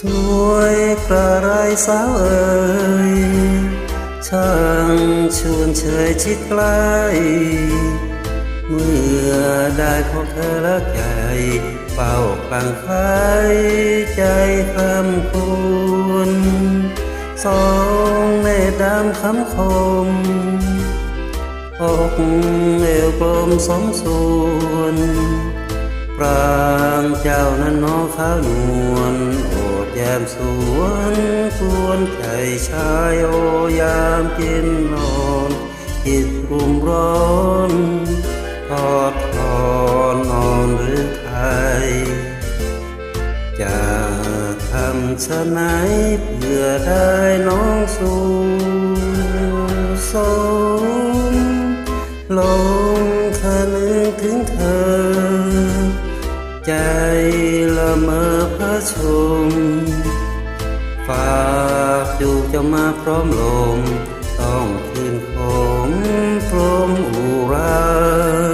สวยกระไรสาวเอ่ยช่างชวนเชยชิดใกล้เมื่อได้พบเธอแล้วใจเฝ้าฟังใครใจคำคุณสองในดำคำคมอกเอวกลมสมส่วน ปรางเจ้านั้นน้องขาวนวลโอบแยมสวนกวนใจชายโอยามกินนอนจิตรุมร้อนทอดทอนนอนหรือไทยจะทำชะไหนเพื่อได้น้องสู่สมลงคะนึกถึงเธอ ใจละเมอพระชม ฝากจูจะมาพร้อมลม ต้องคืนของพร้อมอุรา